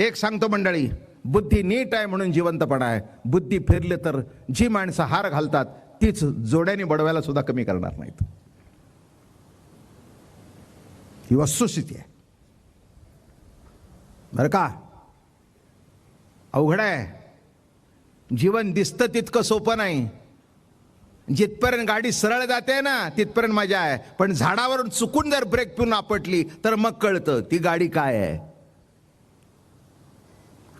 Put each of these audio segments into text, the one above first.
एक सांगतो मंडळी बुद्धी नीट आहे म्हणून जिवंतपणा आहे. बुद्धी फिरले तर जी माणसं हार घालतात तीच जोड्याने बडवायला सुद्धा कमी करणार नाहीत. ही वस्तुस्थिती आहे. बरं का? अवघड आहे. जीवन दिसतं तितकं सोपं नाही. जिथपर्यंत गाडी सरळ जाते ना तिथपर्यंत मजा आहे. पण झाडावरून चुकून जर ब्रेक पिऊन आपटली तर मग कळतं ती गाडी काय आहे.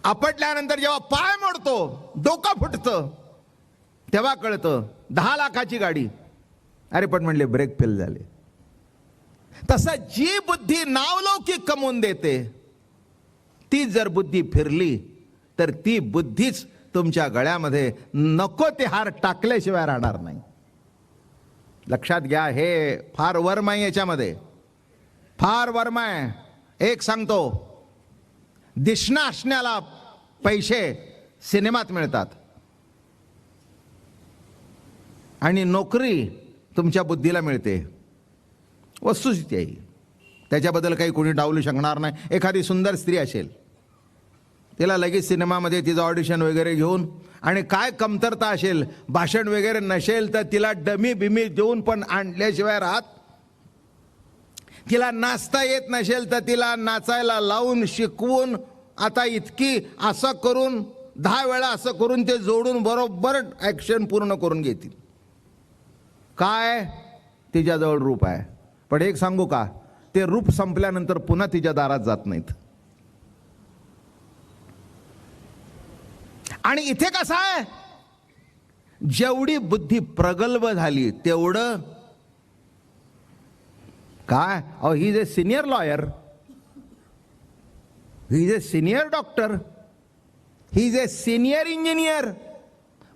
आपटल्यानंतर जेव्हा पाय मोडतो डोकं फुटतं तेव्हा कळतं दहा लाखाची गाडी. अरे पण म्हणले ब्रेक फेल झाले. तसं जी बुद्धी नावलौकिक कमवून देते ती जर बुद्धी फिरली तर ती बुद्धीच तुमच्या गळ्यामध्ये नको ते हार टाकल्याशिवाय राहणार नाही. लक्षात घ्या हे फार वर्म आहे याच्यामध्ये. फार वर्म आहे. एक सांगतो दिसणं असण्याला पैसे सिनेमात मिळतात. आणि नोकरी तुमच्या बुद्धीला मिळते. वस्तुस्थिती आहे. त्याच्याबद्दल काही कोणी डावलू शकणार नाही. एखादी सुंदर स्त्री असेल. तिला लगेच सिनेमामध्ये तिचं ऑडिशन वगैरे घेऊन आणि काय कमतरता असेल भाषण वगैरे नसेल तर तिला डमी बिमी देऊन पण आणल्याशिवाय राहत. तिला नाचता येत नसेल तर तिला नाचायला लावून शिकवून आता इतकी असं करून दहा वेळा असं करून ते जोडून बरोबर ॲक्शन पूर्ण करून घेतील. काय? तिच्याजवळ रूप आहे. पण एक सांगू का? ते रूप संपल्यानंतर पुन्हा तिच्या दारात जात नाहीत. आणि इथे कसं आहे? जेवढी बुद्धी प्रगल्भ झाली तेवढं काय? अहो ही जे senior lawyer he is a senior doctor he is a senior engineer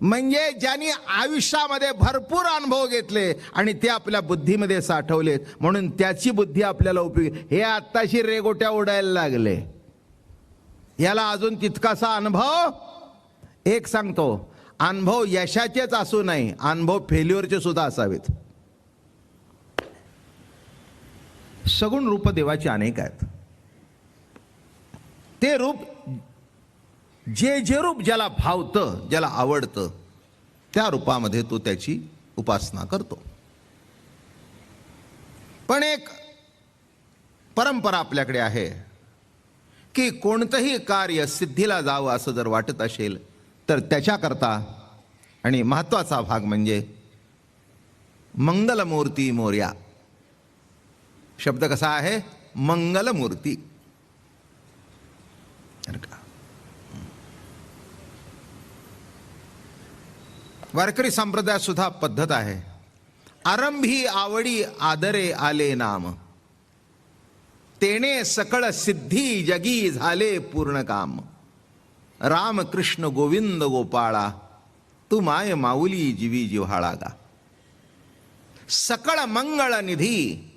म्हणजे ज्यांनी आयुष्यामध्ये भरपूर अनुभव घेतले आणि ते आपल्या बुद्धीमध्ये साठवलेत. म्हणून त्याची बुद्धी आपल्याला उपयोगी हे आत्ताशी रेगोट्या उडायला लागले. याला अजून तितकासा अनुभव? एक सांगतो. अनुभव यशाचेच असू नाही अनुभव फेल्युअरचे सुद्धा असावेत. सगुण रूप देवाचे अनेक आहेत. ते रूप जे जे रूप ज्याला भावतं ज्याला आवडतं त्या रूपामध्ये तो त्याची उपासना करतो. पण एक परंपरा आपल्याकडे आहे की कोणतंही कार्य सिद्धीला जावं असं जर वाटत असेल तर त्याच्याकरता आणि महत्त्वाचा भाग म्हणजे मंगलमूर्ती मोर्या. शब्द कसा आहे? मंगलमूर्ती. वारकरी संप्रदायात सुद्धा पद्धत आहे. आरंभी आवडी आदरे आले नाम. तेने सकळ सिद्धी जगी झाले पूर्ण काम. राम कृष्ण गोविंद गोपाळा, तू माय माऊली जीवी जिव्हाळा गा सकळ मंगळ निधी,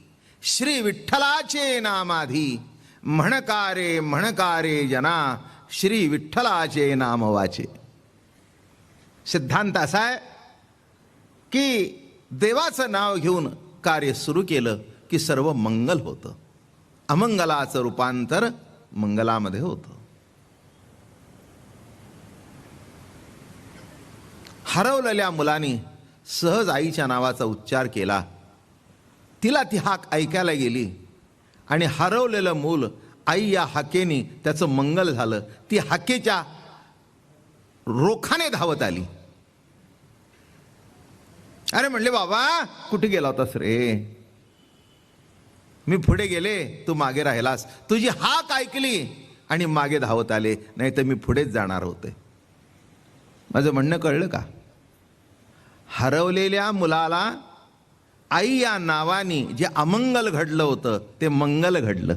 श्री विठ्ठलाचे नामाधी. म्हणकारे म्हणकारे जना, श्री विठ्ठलाचे नाम वाचे सिद्धांत असा आहे की देवाचं नाव घेऊन कार्य सुरू केलं की सर्व मंगल होतं. अमंगलाचं रूपांतर मंगलामध्ये होतं. हरवलेल्या मुलाने सहज आईच्या नावाचा उच्चार केला. तिला ती हाक ऐकायला गेली आणि हरवलेलं मूल आई या हाकेने त्याचं मंगल झालं. ती हाकेच्या रोखाने धावत आली. अरे म्हणले बाबा कुठे गेला होतास रे? मी पुढे गेले तू मागे राहिलास. तुझी हाक ऐकली आणि मागे धावत आले. नाही तर मी पुढेच जाणार होते. माझं म्हणणं कळलं का? हरवलेल्या मुलाला आई या नावाने जे अमंगल घडलं होतं ते मंगल घडलं.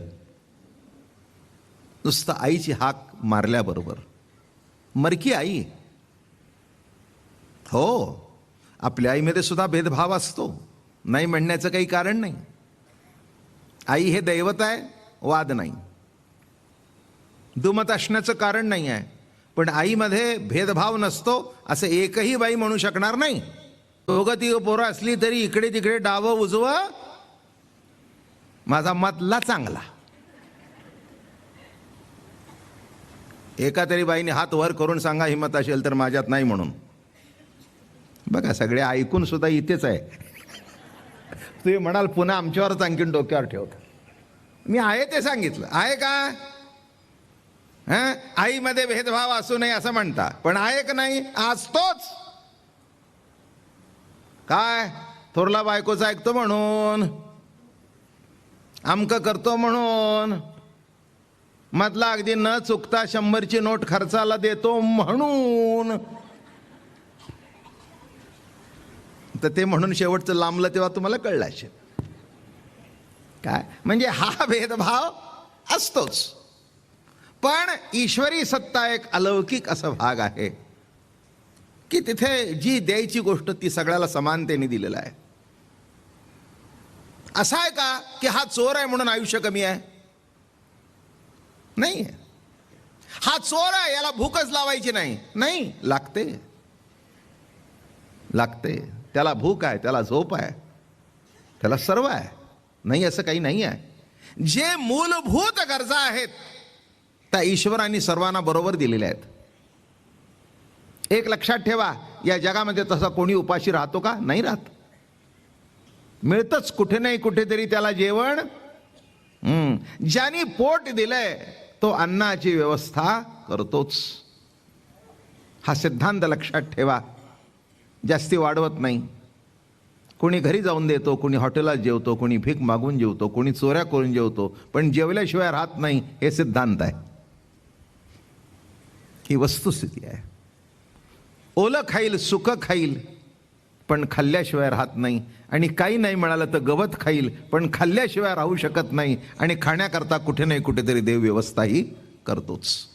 नुसतं आईची हाक मारल्याबरोबर. मरकी आई. हो. आपल्या आईमध्ये सुद्धा भेदभाव असतो. नाही म्हणण्याचं काही कारण नाही. आई हे दैवत आहे वाद नाही. दुमत असण्याचं कारण नाही आहे. पण आईमध्ये भेदभाव नसतो असं एकही बाई म्हणू शकणार नाही. दोघं ती पोरं असली तरी इकडे तिकडे डावं उजवं. माझा मतला चांगला. एका तरी बाईने हात वर करून सांगा हिंमत असेल तर माझ्यात नाही म्हणून. बघा सगळे ऐकून सुद्धा इथेच आहे. तुम्ही म्हणाल पुन्हा आमच्यावरच आणखीन डोक्यावर ठेवत. मी आहे ते सांगितलं. आहे का? आईमध्ये भेदभाव असू नये असं म्हणता. पण आहे का नाही? असतोच. काय? थोरला बायकोचा ऐकतो म्हणून. आमक करतो म्हणून. मधला अगदी न चुकता शंभरची नोट खर्चाला देतो म्हणून. तर ते म्हणून शेवटचं लांबलं तेव्हा तुम्हाला कळलं असेल. काय? म्हणजे हा भेदभाव असतोच. पण ईश्वरी सत्ता एक अलौकिक असा भाग आहे की तिथे जी द्यायची गोष्ट ती सगळ्याला समानतेने दिलेला आहे. असा आहे का की हा चोर आहे म्हणून आयुष्य कमी आहे? नाही हा चोर आहे याला भूकच लावायची नाही. नाही लागते. लागते. त्याला भूक आहे त्याला झोप आहे त्याला सर्व आहे. नाही असं काही नाही आहे. जे मूलभूत गरजा आहेत त्या ईश्वराने सर्वांना बरोबर दिलेल्या आहेत. एक लक्षात ठेवा या जगामध्ये तसा कोणी उपाशी राहतो का? नाही राहत. मिळतच कुठे नाही कुठेतरी त्याला जेवण. ज्यानी पोट दिलंय तो अन्नाची व्यवस्था करतोच. हा सिद्धांत लक्षात ठेवा. जास्ती वाढवत नाही. कोणी घरी जाऊन देतो कोणी हॉटेलात जेवतो कोणी भीक मागून जेवतो कोणी चोऱ्या करून जेवतो पण जेवल्याशिवाय राहत नाही हे सिद्धांत आहे. ही वस्तुस्थिती आहे. ओलं खाईल सुकं खाईल पण खाल्ल्याशिवाय राहत नाही. आणि काही नाही मिळालं तर गवत खाईल पण खाल्ल्याशिवाय राहू शकत नाही. आणि खाण्याकरता कुठे नाही कुठेतरी देव व्यवस्थाही करतोच.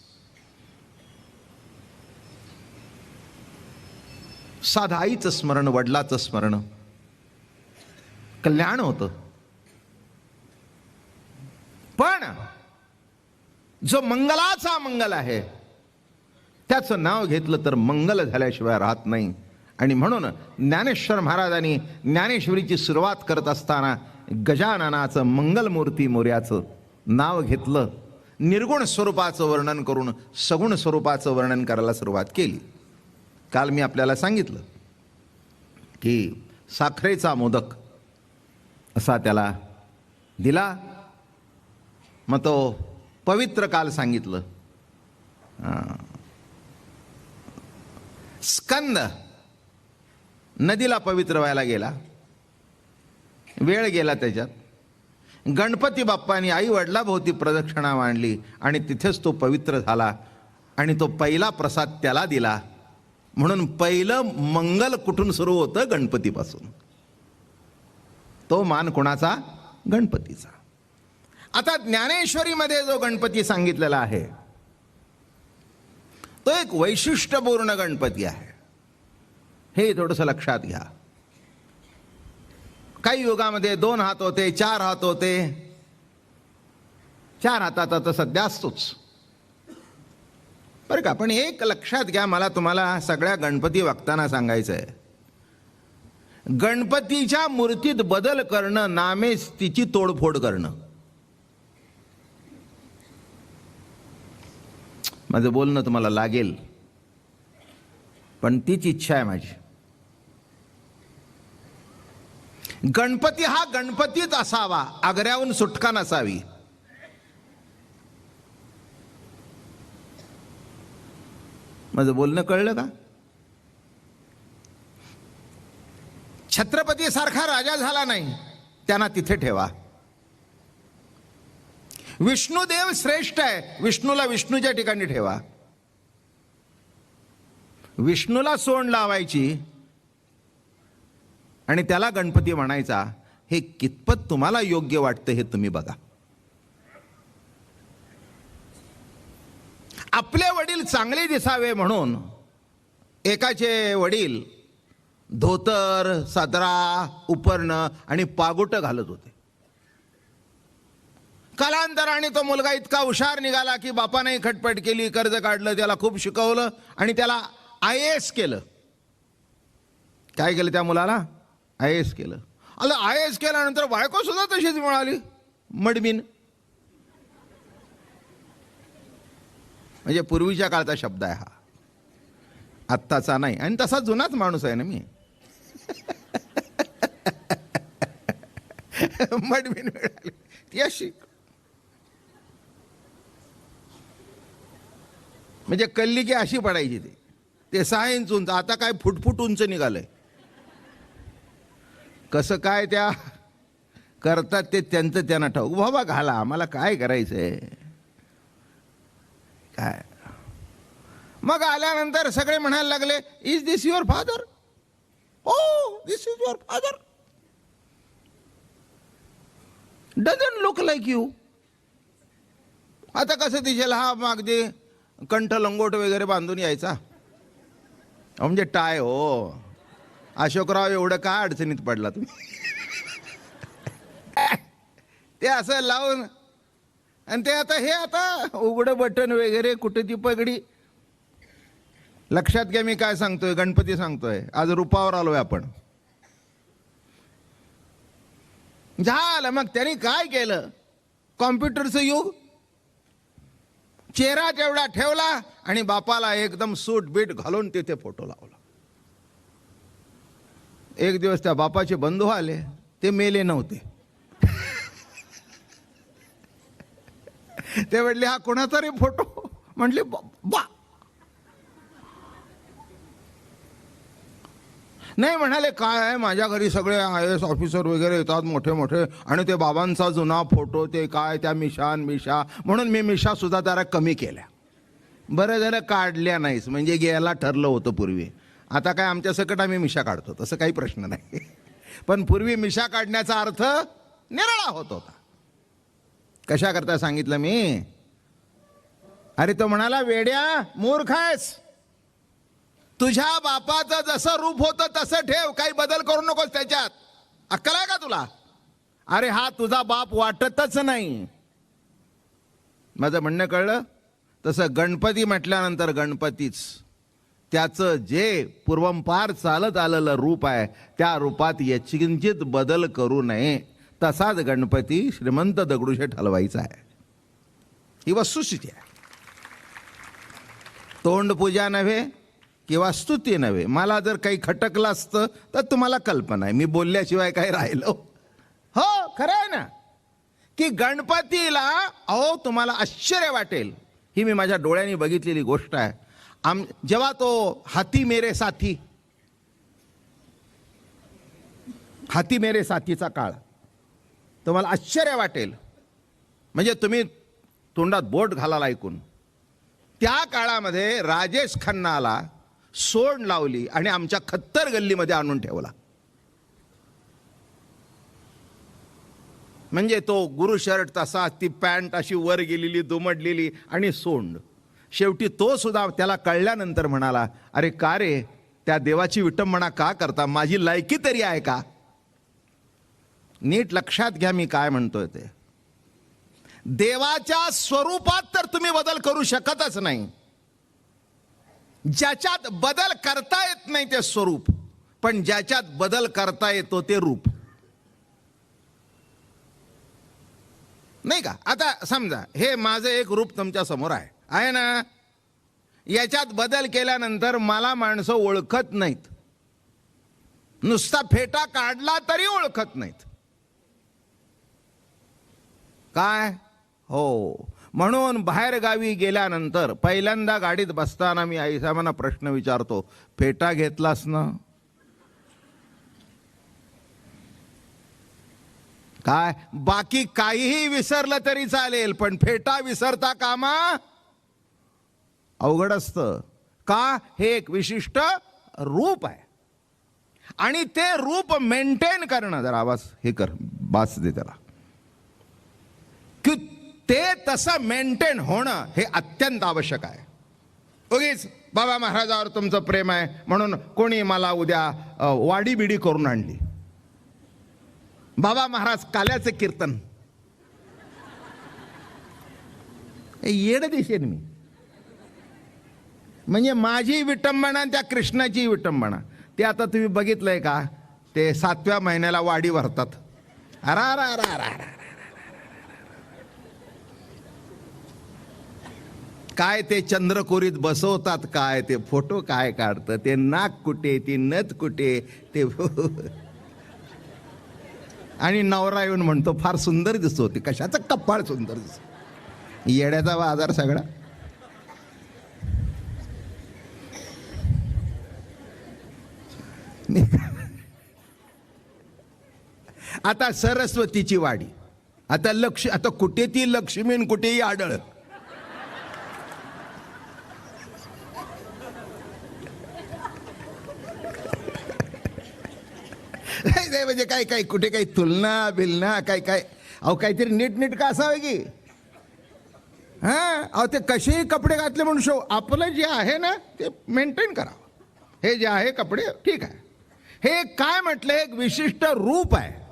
साधा आईचं स्मरण वडिलाचं स्मरण. कल्याण होतं. पण जो मंगलाचा मंगल आहे त्याचं नाव घेतलं तर मंगल झाल्याशिवाय राहत नाही. आणि म्हणून ज्ञानेश्वर महाराजांनी ज्ञानेश्वरीची सुरुवात करत असताना गजाननाचं मंगलमूर्ती मोर्याचं नाव घेतलं. निर्गुण स्वरूपाचं वर्णन करून सगुण स्वरूपाचं वर्णन करायला सुरुवात केली. काल मी आपल्याला सांगितलं की साखरेचा मोदक असा त्याला दिला. मग तो पवित्र काल सांगितलं. स्कंद नदीला पवित्र व्हायला गेला. वेळ गेला त्याच्यात. गणपती बाप्पानी आई वडिलाभोवती प्रदक्षिणा मांडली आणि तिथेच तो पवित्र झाला आणि तो पहिला प्रसाद त्याला दिला. म्हणून पहिलं मंगल कुठून सुरू होतं? गणपतीपासून. तो मान कोणाचा? गणपतीचा. आता ज्ञानेश्वरीमध्ये जो गणपती सांगितलेला आहे तो एक वैशिष्ट्यपूर्ण गणपती आहे. हे थोडंसं लक्षात घ्या. काही युगामध्ये दोन हात होते चार हात होते. चार हातात आता सध्या असतोच. बरं का पण एक लक्षात घ्या मला तुम्हाला सगळ्या गणपती वागताना सांगायचं आहे गणपतीच्या मूर्तीत बदल करणं नामेच तिची तोडफोड करणं. माझं बोलणं तुम्हाला लागेल पण तीच इच्छा आहे माझी. गणपती हा गणपतीच असावा आग्र्याहून सुटका नसावी. माझं बोलणं कळलं का? छत्रपती सारखा राजा झाला नाही त्यांना तिथे ठेवा. विष्णुदेव श्रेष्ठ आहे विष्णूला विष्णूच्या ठिकाणी ठेवा. विष्णूला सोंड लावायची आणि त्याला गणपती म्हणायचा हे कितपत तुम्हाला योग्य वाटतं हे तुम्ही बघा. आपले वडील चांगले दिसावे म्हणून एकाचे वडील धोतर सदरा उपरणं आणि पागोटं घालत होते. कालांतराने तो मुलगा इतका हुशार निघाला की बापाने खटपट केली कर्ज काढलं त्याला खूप शिकवलं आणि त्याला आय एस केलं. काय केलं त्या मुलाला? आय एस केलं. आता आय एस केल्यानंतर बायको सुद्धा तशीच मिळाली. मडमीन म्हणजे पूर्वीच्या काळचा शब्द आहे हा. आत्ताचा नाही. आणि तसा जुनाच माणूस आहे ना मी. मडबीन मिळाली. ती अशी म्हणजे कल्ली की अशी पडायची ती. ते सहा इंच उंच. आता काय फुटफुट उंच निघालंय. कसं काय त्या करतात ते त्यांचं त्यांना ठाऊक. बाबा घाला. आम्हाला काय करायचंय? काय? मग आल्यानंतर सगळे म्हणायला लागले is this your father oh this is your father doesn't look like you आता कसं दिसेल हा अगदी कंठ लंगोट वगैरे बांधून यायचा? म्हणजे टाय हो. अशोकराव एवढं का अडचणीत पडला तुम्ही? ते असं लावून आणि ते आता हे आता उघडं बटन वगैरे कुठे ती पगडी. लक्षात घ्या मी काय सांगतोय गणपती सांगतोय. आज रूपावर आलोय आपण. झालं मग त्यांनी काय केलं? कॉम्प्युटरचं युग? चेहरा तेवढा ठेवला आणि बापाला एकदम सूट बीट घालून तिथे फोटो लावला. एक दिवस त्या बापाचे बंधू आले ते मेले नव्हते. ते म्हटले हा कोणाचा रे फोटो? म्हटले "बा- बा. नाही म्हणाले काय आहे? माझ्या घरी सगळे आय एस ऑफिसर वगैरे येतात मोठे मोठे. आणि ते बाबांचा जुना फोटो ते काय? त्या मिशान मिशा. म्हणून मी मिशा सुद्धा त्याला कमी केल्या. बरं झालं काढल्या नाहीस. म्हणजे घ्यायला ठरलं होतं पूर्वी. आता काय आमच्या सकट आम्ही मिशा काढतो. तसं काही प्रश्न नाही. पण पूर्वी मिशा काढण्याचा अर्थ निराळा होत होता. कशा करता सांगितलं मी? अरे तो म्हणाला वेड्या मूर्ख आहेस. तुझ्या बापाचं जसं रूप होतं तसं ठेव. काही बदल करू नकोस त्याच्यात. अक्कल आहे का तुला? अरे हा तुझा बाप वाटतच नाही. माझं म्हणणं कळलं? तसं गणपती म्हटल्यानंतर गणपतीच. त्याचं जे पूर्वंपार चालत आलेलं रूप आहे त्या रूपात यचिंचित बदल करू नये. तसाच गणपती श्रीमंत दगडूशेठ हलवायचा आहे. ही वस्तुस्थिती आहे. तोंडपूजा नव्हे किंवा स्तुती नव्हे मला जर काही खटकलं असतं तर तुम्हाला कल्पना आहे. मी बोलल्याशिवाय काय राहिलो. हो खरं आहे ना? की गणपतीला अहो तुम्हाला आश्चर्य वाटेल. ही मी माझ्या डोळ्यांनी बघितलेली गोष्ट आहे. आम जेव्हा तो हाती मेरे साथी हाती मेरे साथीचा काळ. तुम्हाला आश्चर्य वाटेल. म्हणजे तुम्ही तोंडात बोट घालाला ऐकून. त्या काळामध्ये राजेश खन्नाला सोड लावली आणि आमच्या खत्तर गल्लीमध्ये आणून ठेवला. म्हणजे तो गुरु शर्ट तसा ती पॅन्ट अशी वर गेलेली दुमडलेली आणि सोंड. शेवटी तो सुद्धा त्याला कळल्यानंतर म्हणाला अरे का रे त्या देवाची विटंबना का करता? माझी लायकी तरी आहे का? नीट लक्षात घ्या मी काय म्हणतोय ते. देवाच्या स्वरूपात तर तुम्ही बदल करू शकतच नाही. ज्याच्यात बदल करता येत नाही ते स्वरूप पण ज्याच्यात बदल करता येतो ते रूप. नाही का? आता समजा हे माझं एक रूप तुमच्यासमोर आहे. आहे ना? याच्यात बदल केल्यानंतर मला माणसं ओळखत नाहीत. नुसता फेटा काढला तरी ओळखत नाहीत. काय? हो. म्हणून बाहेरगावी गेल्यानंतर पहिल्यांदा गाडीत बसताना मी आईसाहेबांना प्रश्न विचारतो फेटा घेतलास ना? काय? बाकी काहीही विसरलं तरी चालेल पण फेटा विसरता कामा? अवघड असतं. का? हे एक विशिष्ट रूप आहे. आणि ते रूप मेंटेन करणं जरा आवाज हे कर बास दे त्याला. की ते तसं मेंटेन होणं हे अत्यंत आवश्यक आहे. उगीच बाबा महाराजावर तुमचं प्रेम आहे म्हणून कोणी मला उद्या वाडीबिडी करून आणली. बाबा महाराज काल्याचं कीर्तन. येड दिसेन मी. म्हणजे माझी विटंबना त्या कृष्णाची विटंबना ते आता तुम्ही बघितलंय का? ते सातव्या महिन्याला वाडी भरतात. अरा अरा अरा अरा काय ते चंद्रकोरीत बसवतात काय ते फोटो काय काढतं ते नाक कुठे ती नथ कुठे ते आणि नवरा येऊन म्हणतो फार सुंदर दिसतो ते कशाचं कप्पाळ सुंदर दिसतो येड्याचा बाजार सगळा. आता सरस्वतीची वाडी आता लक्ष आता कुठे ती लक्ष्मीन कुठेही आढळ? नाही म्हणजे काय काय कुठे काही तुलना बिलना काय काय? अहो काहीतरी नीट नीट का असावे की? हा? अहो ते कसेही कपडे घातले म्हणू शो आपलं जे आहे ना ते मेंटेन करावं. हे जे आहे कपडे ठीक आहे. हे काय म्हटलं एक विशिष्ट रूप आहे.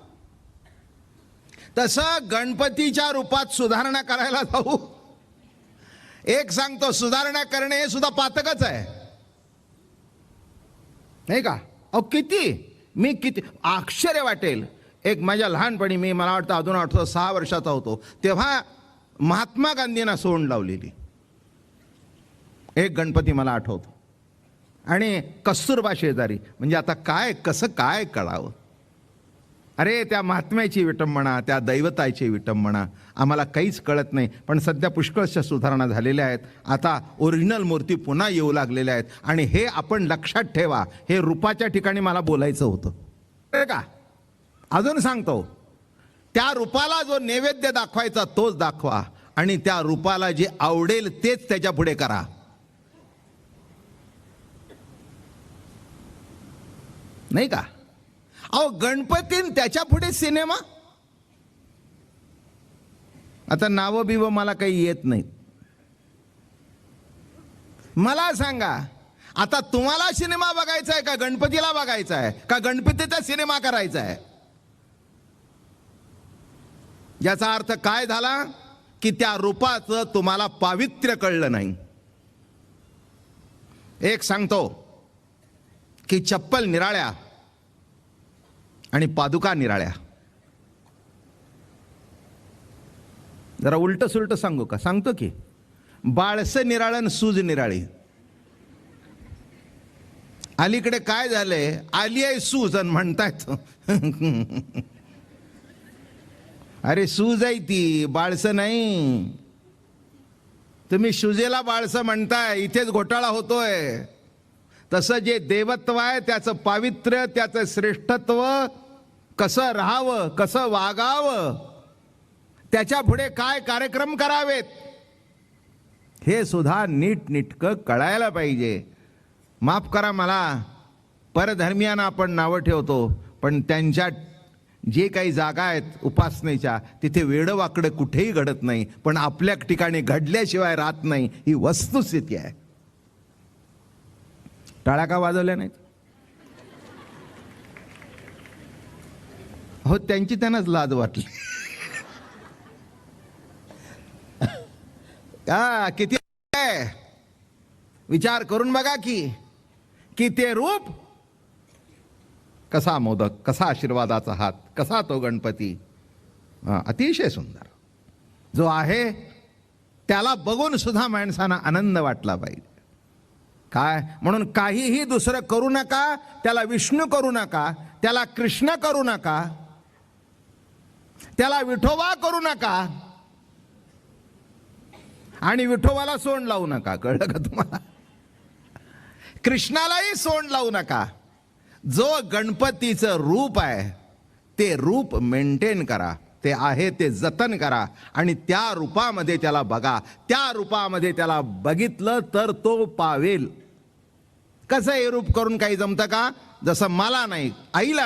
तसं गणपतीच्या रूपात सुधारणा करायला जाऊ. एक सांगतो सुधारणा करणे हे सुद्धा पातकच आहे. नाही का? अहो किती? मी किती आश्चर्य वाटेल. एक माझ्या लहानपणी मी मला वाटतं अजून आठवतो सहा वर्षाचा होतो. तेव्हा महात्मा गांधींना सोंड लावलेली. एक गणपती मला आठवतो. आणि कस्तुरबा शेजारी. म्हणजे आता काय कसं काय कळावं? अरे त्या महात्म्याची विटंबना त्या दैवताची विटंबना आम्हाला काहीच कळत नाही. पण सध्या पुष्कळशा सुधारणा झालेल्या आहेत. आता ओरिजिनल मूर्ती पुन्हा येऊ लागलेल्या आहेत. आणि हे आपण लक्षात ठेवा हे रूपाच्या ठिकाणी मला बोलायचं होतं. का? अजून सांगतो. त्या रूपाला जो नैवेद्य दाखवायचा तोच दाखवा. आणि त्या रूपाला जे आवडेल तेच त्याच्या पुढे करा. नाही का? अहो गणपतीन त्याच्या पुढे सिनेमा? आता नावं बिव मला काही येत नाहीत. मला सांगा आता तुम्हाला सिनेमा बघायचा आहे का गणपतीला बघायचा आहे का गणपतीचा सिनेमा करायचा आहे याचा अर्थ काय झाला? की त्या रूपाचं तुम्हाला पावित्र्य कळलं नाही. एक सांगतो की चप्पल निराळ्या आणि पादुका निराळ्या. जरा उलट सुलट सांगू का? सांगतो की बाळस निराळन सूज निराळी. अलीकडे काय झालंय आली आहे सूज आणि म्हणतायत. अरे सूज आहे ती बाळस नाही. तुम्ही शुजेला बाळसं म्हणताय इथेच घोटाळा होतोय. तसं जे देवत्व आहे त्याचं पावित्र्य त्याचं श्रेष्ठत्व कसं राहावं कसं वागावं त्याच्या पुढे काय कार्यक्रम करावेत हे सुद्धा नीटनिटकं कळायला पाहिजे. माफ करा मला परधर्मियांना आपण नावं ठेवतो पण त्यांच्या जे काही जागा आहेत उपासनेच्या तिथे वेडवाकडं कुठेही घडत नाही पण आपल्या ठिकाणी घडल्याशिवाय राहत नाही ही वस्तुस्थिती आहे. टाळाका का वाजवल्या नाहीत? हो त्यांची त्यांनाच लाज वाटली. का किती आहे? विचार करून बघा की की ते रूप? कसा मोदक कसा आशीर्वादाचा हात कसा तो गणपती? हा, अतिशय सुंदर. जो आहे त्याला बघून सुद्धा माणसांना आनंद वाटला पाहिजे. काय? म्हणून काहीही दुसरं करू नका त्याला विष्णू करू नका त्याला कृष्ण करू नका त्याला विठोबा करू नका. आणि विठोबाला सोंड लावू नका. कळलं का तुम्हाला? कृष्णालाही सोंड लावू नका. जो गणपतीचं रूप आहे ते रूप मेंटेन करा. ते आहे ते जतन करा. आणि त्या रूपामध्ये त्याला बघा. त्या रूपामध्ये त्याला बघितलं तर तो पावेल. कसं हे रूप करून काही जमतं का? जसं मला नाही आईला